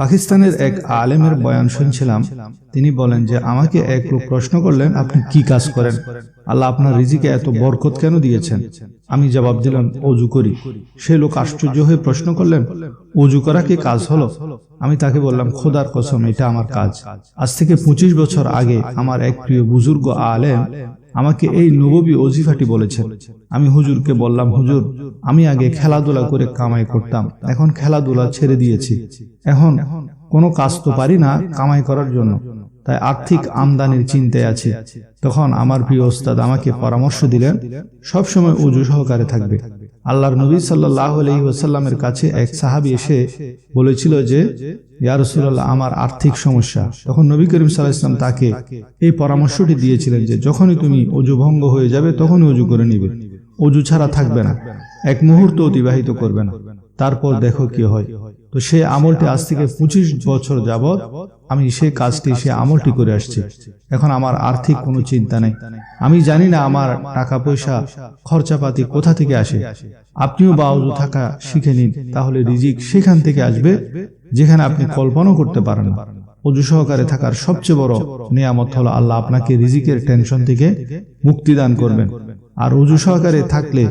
পাকিস্তানের এক আলেমের বয়ান শুনছিলাম। তিনি বলেন যে আমাকে এক লোক প্রশ্ন করলেন আপনি কি কাজ করেন? আল্লাহ আপনার রিজিকে এত বরকত কেন দিয়েছেন? আমি জবাব দিলাম অজু করি। সে লোক আশ্চর্য হয়ে প্রশ্ন করলেন অজু করা কি কাজ হলো? আমি তাকে বললাম খোদার কসম এটা আমার কাজ। আজ থেকে পঁচিশ বছর আগে আমার এক প্রিয় বুজুর্গ আলেম আমাকে এই নববী অজিফাটি বলেছেন। আমি হুজুরকে বললাম, হুজুর, আমি আগে খেলাধুলা করে কামাই করতাম, এখন খেলাধুলা ছেড়ে দিয়েছি। এখন কোনো কাজ তো পারি না কামাই করার জন্য। তাই আর্থিক আমদানির চিন্তায় আছে। তখন আমার প্রিয় ওস্তাদ আমাকে পরামর্শ দিলেন, সবসময় উজু সহকারে থাকবে। আল্লাহর নবী সাল্লাহ আলহি ওসাল্লামের কাছে এক সাহাবি এসে বলেছিল যে ইয়ারসুল্লাহ আমার আর্থিক সমস্যা। তখন নবী করিম সাল্লাহ ইসলাম তাকে এই পরামর্শটি দিয়েছিলেন যে, যখনই তুমি অজু ভঙ্গ হয়ে যাবে, তখনই অজু করে নিবে। অজু ছাড়া থাকবে না। এক মুহূর্ত অতিবাহিত করবে না। তারপর দেখো কি হয়। তো সে আমলটি আজ থেকে পঁচিশ বছর যাবৎ আমি সে কাজটি সে আমলটি করে আসছি। এখন আমার আর্থিক কোনো চিন্তা নেই। আমি জানি না আমার টাকা পয়সা খরচাপাতি কোথা থেকে আসে? আপনিও বা অজু থাকা শিখে নিন তাহলে রিজিক সেখান থেকে আসবে যেখানে আপনি কল্পনাও করতে পারেন অজু সহকারে থাকার সবচেয়ে বড় নিয়ামত হলো আল্লাহ আপনাকে রিজিকের টেনশন থেকে মুক্তি দান করবেন। আর উজু সহকারে থাকলে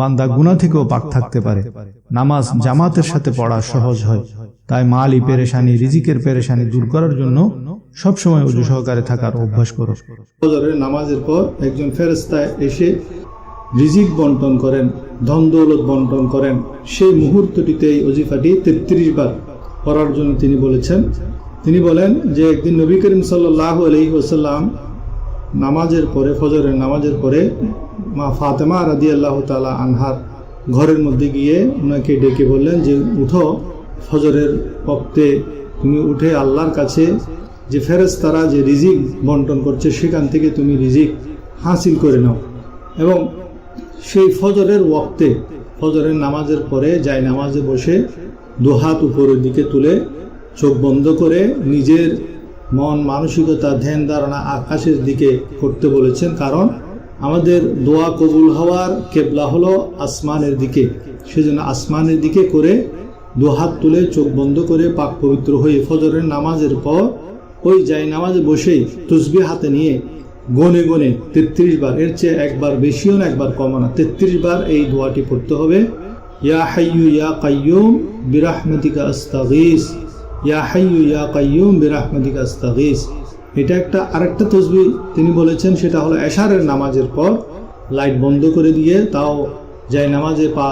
বান্দা গুণা থেকেও পাক থাকতে পারে। নামাজ জামাতের সাথে পড়া সহজ হয়। তাই মালি পেরেশানি, রিজিকের পেরেশানি দূর করার জন্য সবসময় উজু সহকারে থাকার অভ্যাস করো। নামাজের পর একজন ফেরেস্তায় এসে রিজিক বন্টন করেন ধন দৌলত বন্টন করেন। সেই মুহূর্তটিতে এই অজিফাটি তেত্রিশ বার করার জন্য তিনি বলেছেন। তিনি বলেন যে একদিন নবী করিম সাল্লাহ আলহি ওসাল্লাম নামাজের পরে, ফজরের নামাজের পরে মা ফাতেমা রাদি আল্লাহ তালা আনহার ঘরের মধ্যে গিয়ে ওনাকে ডেকে বললেন যে, উঠো, ফজরের বক্তে তুমি উঠে আল্লাহর কাছে যে ফেরেশতারা যে রিজিক বন্টন করছে, সেখান থেকে তুমি রিজিক হাসিল করে নাও। এবং সেই ফজরের ওক্তে, ফজরের নামাজের পরে যাই নামাজে বসে দুহাত উপরের দিকে তুলে চোখ বন্ধ করে নিজের মন মানসিকতা, ধ্যান ধারণা আকাশের দিকে করতে বলেছেন। কারণ আমাদের দোয়া কবুল হওয়ার কেবলা হলো আসমানের দিকে। সেজন্য আসমানের দিকে করে দুহাত তুলে চোখ বন্ধ করে পাক পবিত্র হয়ে ফজরের নামাজের পর ওই যাই নামাজে বসেই তসবি হাতে নিয়ে গনে গনে তেত্রিশ বার, এর চেয়ে একবার বেশিও না, একবার কমও না, তেত্রিশ বার এই দোয়াটি পড়তে হবে। ইয়া হাইয়ু ইয়া কাইয়ুম বিরাহমাতিকা আস্তাগিস। ইয়া হাইয়ু ইয়া কাইয়ুম বিরাহমাতিকা আস্তাগিস। এটা একটা আরেকটা তসবি তিনি বলেছেন সেটা হলো এশারের নামাজের পর লাইট বন্ধ করে দিয়ে তাও যাই নামাজে পা,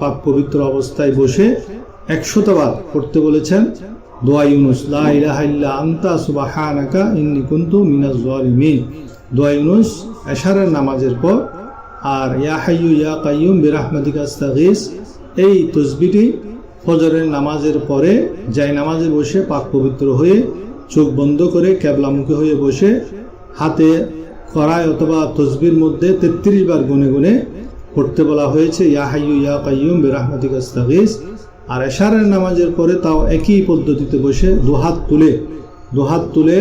পাক পবিত্র অবস্থায় বসে একশতবার পড়তে বলেছেন, দোয়া ইউনুস, লা ইলাহা ইল্লা আনতা সুবহানাকা ইন্নী কুনতু মিনাজ জালিমিন দোয়া ইউনুস, এশারের নামাজের পর, আর ইয়া হাইয়ু ইয়া কাইয়ুম বিরাহমাতিকা আস্তাগিস, এই তসবিটি ফজরের নামাজের পরে যাই নামাজে বসে পাক পবিত্র হয়ে চোখ বন্ধ করে ক্যাবলামুখী হয়ে বসে হাতে করায় অথবা তসবির মধ্যে তেত্রিশ বার গুনে গুনে পড়তে বলা হয়েছে, ইয়া হাইয়ু, ইয়া কাইয়ুম, বিরাহমাতিক আস্তাগিস। আর এশারের নামাজের পরে তাও একই পদ্ধতিতে বসে দুহাত তুলে দুহাত তুলে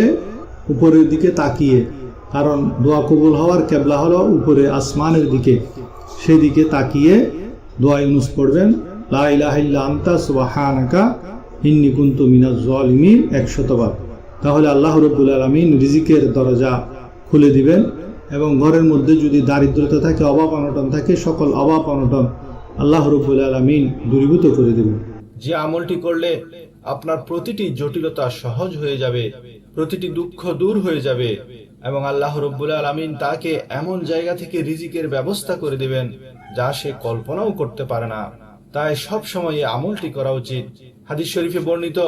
উপরের দিকে তাকিয়ে, কারণ দোয়া কবুল হওয়ার কেবলা হলো উপরে আসমানের দিকে, সেদিকে তাকিয়ে দোয়া ইউনুস পড়বেন। তাহলে আল্লাহ আলমিন রিজিকের দরজা খুলে দিবেন এবং ঘরের মধ্যে যদি দারিদ্রতা থাকে, অভাব অনটন থাকে, সকল অভাব অনটন আল্লাহ আলমিন দূরীভূত করে দেবেন। যে আমলটি করলে আপনার প্রতিটি জটিলতা সহজ হয়ে যাবে, প্রতিটি দুঃখ দূর হয়ে যাবে এবং আল্লাহ রব্বুল আলমিন তাকে এমন জায়গা থেকে রিজিকের ব্যবস্থা করে দেবেন যা সে কল্পনাও করতে পারে না। তাই সব সময় আমলটি করা উচিত। হাদিস শরীফে বর্ণিত,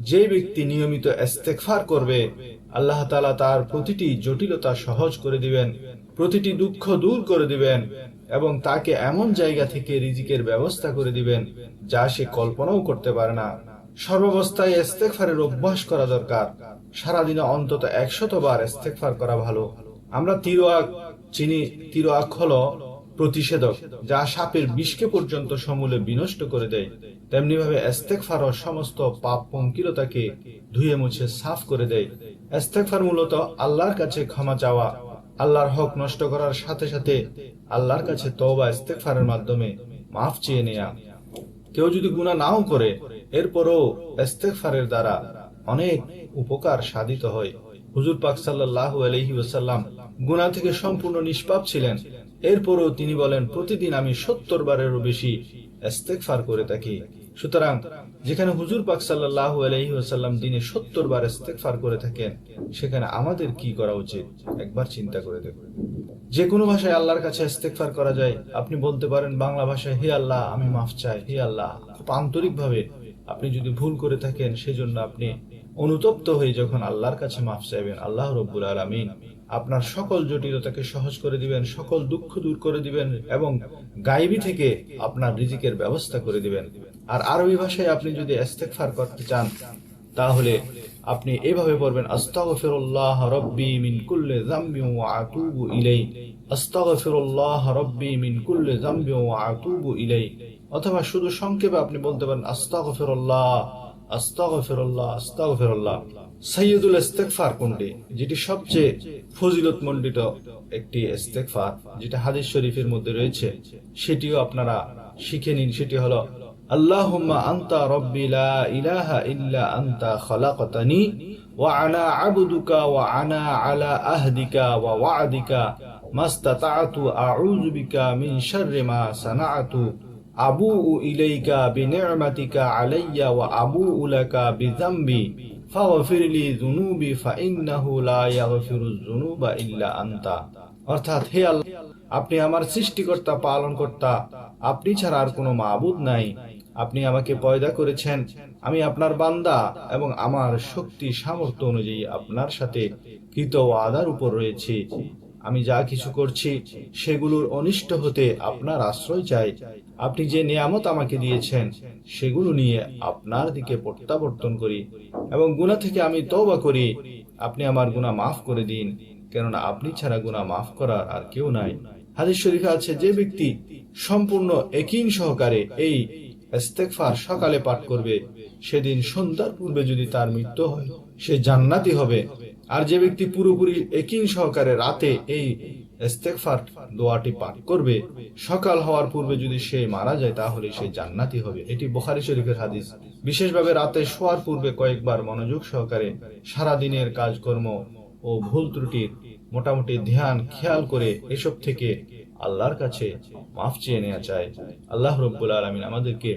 যে ব্যক্তি নিয়মিত ইস্তেগফার করবে, আল্লাহ তাআলা তার প্রতিটি জটিলতা সহজ করে দিবেন, প্রতিটি দুঃখ দূর করে দিবেন এবং তাকে এমন জায়গা থেকে রিজিকের ব্যবস্থা করে দিবেন যা সে কল্পনাও করতে পারে না। সর্বাবস্থায় ইস্তেগফারের অভ্যাস করা দরকার। সারাদিনে অন্তত একশত বার ইস্তেগফার করা ভালো। আমরা তিরোয়াক চিনি, তিরোয়াক হলো প্রতিষেধক, যা সাপের বিষকে পর্যন্ত সমূলে বিনষ্ট করে দেয়। তেমনি ভাবে এস্তেকফার সমস্ত পাপ পঙ্কিলতাকে ধুয়ে মুছে সাফ করে দেয়। এস্তেকফার মূলত আল্লাহর কাছে ক্ষমা চাওয়া, আল্লাহর হক নষ্ট করার সাথে সাথে আল্লাহর কাছে তওবা ইস্তেকফারের মাধ্যমে মাফ চেয়ে নেয়া। কেউ যদি গুনাহ নাও করে, এরপরও ইস্তেগফারের দ্বারা অনেক উপকার সাধিত হয়। হুজুর পাক সাল্লাল্লাহু আলাইহি ওয়াসাল্লাম গুনাহ থেকে সম্পূর্ণ নিষ্পাপ ছিলেন। এরপরও তিনি বলেন, প্রতিদিন আমি সত্তর বারেরও বেশি ইস্তেগফার করে থাকি। সুতরাং যেখানে হুজুর পাক সাল্লাল্লাহু আলাইহি ওয়াসাল্লাম দিনে সত্তর বার ইস্তেগফার করে থাকেন, সেখানে আমাদের কি করা উচিত? একবার চিন্তা করে দেখুন। যে কোনো ভাষায় আল্লাহর কাছে ইস্তেগফার করা যায়। আপনি বলতে পারেন, বাংলা ভাষায়, হে আল্লাহ, আমি মাফ চাই, হে আল্লাহ। খুব আন্তরিক ভাবে আপনি যদি ভুল করে থাকেন, সেজন্য আপনি অনুতপ্ত হয়ে যখন আল্লাহর কাছে মাফ চাইবেন, আল্লাহ রব্বুল আলামিন আপনার সকল জটিলতাকে সহজ করে দিবেন, সকল দুঃখ দূর করে দিবেন এবং গাইবি থেকে আপনার রিজিকের ব্যবস্থা করে দিবেন। আর আরবি ভাষায় আপনি যদি ইস্তেগফার করতে চান, তাহলে আপনি এভাবে পড়বেন, আস্তাগফিরুল্লাহ রব্বি মিন কুল্লি যামবি ওয়া আতুবু ইলাই আস্তাগফিরুল্লাহ রব্বি মিন কুল্লি যামবি ওয়া আতুবু অথবা শুধু সংক্ষেপে আপনি বলতে পারেন, আস্তাগফিরুল্লাহ আস্তাগফিরুল্লাহ আস্তাগফিরুল্লাহ। সাইয়্যিদুল ইস্তেগফার কোনটি? যেটি সবচেয়ে ফজিলত মণ্ডিত একটি ইস্তেগফার, যেটা হাদিস শরীফের মধ্যে রয়েছে। সেটিও আপনারা শিখে নিন। সেটি হলো, আল্লাহুম্মা ইলাহা ইল্লা খলাকতানি ওয়া আনা আবদুকা ওয়া আনা আলা আহদিকা ওয়া ওয়া'দিকা মাস্তাতা'তু আউযু মিন শাররি মা সানা'তু। আবুউ ইলাইকা বিনি'মাতিকা আলাইয়া ওয়া আবুউ লাকা বিযামবি। ফাগফির লি যুনুবি ফাইন্নাহু লা ইয়াগফিরুয যুনুবা ইল্লা আনতা। অর্থাৎ, হে আল্লাহ, আপনি আমার সৃষ্টিকর্তা, পালনকর্তা, আপনি ছাড়া আর কোনো মাবুদ নাই। আপনি আমাকে পয়দা করেছেন। আমি আপনার বান্দা এবং আমার শক্তি সামর্থ্য অনুযায়ী আপনার সাথে কৃত আদার উপর রয়েছে। আমি যা কিছু করছি, সেগুলোর অনিষ্ট হতে আপনার আশ্রয় চাই। আপনি যে নিয়ামত আমাকে দিয়েছেন, সেগুলো নিয়ে আপনার দিকে প্রত্যাবর্তন করি এবং গুণা থেকে আমি তওবা করি। আপনি আমার গুণা মাফ করে দিন, কেননা আপনি ছাড়া গুণা মাফ করার আর কেউ নাই। হাদিস শরীফে আছে, যে ব্যক্তি সম্পূর্ণ একিন সহকারে এই সকালে পাঠ করবে, সেদিন সন্ধ্যার পূর্বে যদি তার মৃত্যু হয় সে জান্নাতি হবে। আর যে ব্যক্তি পুরোপুরি একিন সহকারে রাতে এই ইস্তেগফার দোয়াটি পাঠ করবে, সকাল হওয়ার পূর্বে যদি সে মারা যায়, তাহলে সে জান্নাতি হবে। এটি বুখারী শরীফের হাদিস। বিশেষভাবে রাতে শোয়ার পূর্বে কয়েকবার মনোযোগ সহকারে সারা দিনের কাজকর্ম ও ভুল ত্রুটির মোটামুটি ধ্যান, খেয়াল করে এসব থেকে আল্লাহর কাছে মাফ চেয়ে নেওয়া চায় আল্লাহ রব্বুল আলমিন আমাদেরকে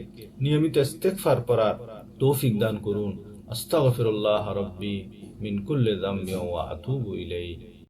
নিয়মিত ইস্তেগফার করার তৌফিক দান করুন। আস্তাগফিরুল্লাহ রব্বি মিন কুল্লি যামবি ওয়া আতুবু ইলাইহি